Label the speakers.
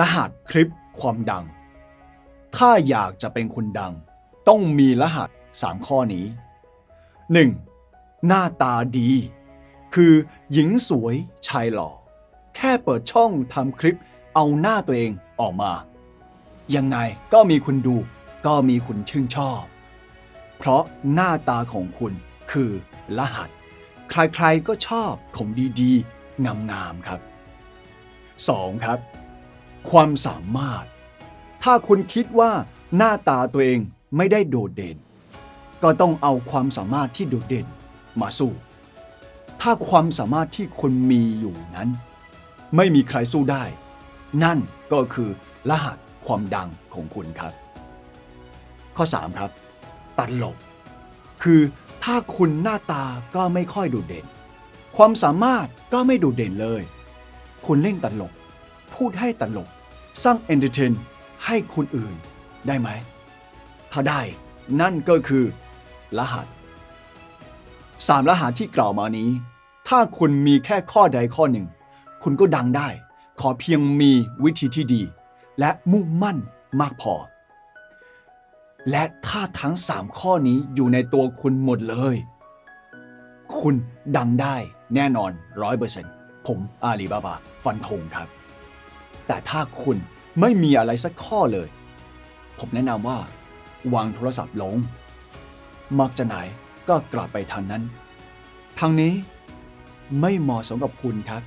Speaker 1: รหัสคลิปความดัง ถ้าอยากจะเป็นคนดัง ต้องมีรหัส 3 ข้อนี้ 1. หน้าตาดี คือหญิงสวยชายหล่อ แค่เปิดช่องทำคลิปเอาหน้าตัวเองออกมา ยังไงก็มีคนดู ก็มีคนชื่นชอบ เพราะหน้าตาของคุณคือรหัส ใครๆก็ชอบของดีๆ งามๆครับ 2. ครับ ความสามารถ ถ้าคุณคิดว่าหน้าตาตัวเองไม่ได้โดดเด่น ก็ต้องเอาความสามารถที่โดดเด่นมาสู้ ถ้าความสามารถที่คุณมีอยู่นั้น ไม่มีใครสู้ได้ นั่นก็คือรหัสความดังของคุณครับ ข้อ 3 ครับ ตลบคือถ้าคุณหน้าตาก็ไม่ค่อยโดดเด่น ความสามารถก็ไม่โดดเด่นเลย คุณเล่นตลก พูดให้ตลก สร้างเอนเตอร์เทนให้คนอื่นได้ไหม ถ้าได้นั่นก็คือ รหัสสามรหัสที่กล่าวมานี้ ถ้าคุณมีแค่ข้อใดข้อหนึ่ง คุณก็ดังได้ ขอเพียงมีวิธีที่ดี และมุ่งมั่นมากพอ และถ้าทั้ง3ข้อนี้อยู่ในตัวคุณหมดเลย คุณดังได้แน่นอนร้อยเปอร์เซ็นต์ผมอาลีบาบา ฟันธงครับ แต่ถ้าคุณไม่มีอะไรสักข้อเลย ผมแนะนำว่า วางโทรศัพท์ลง มักจะไหนก็กลับไปทางนั้น ทางนี้ไม่เหมาะสมกับคุณครับ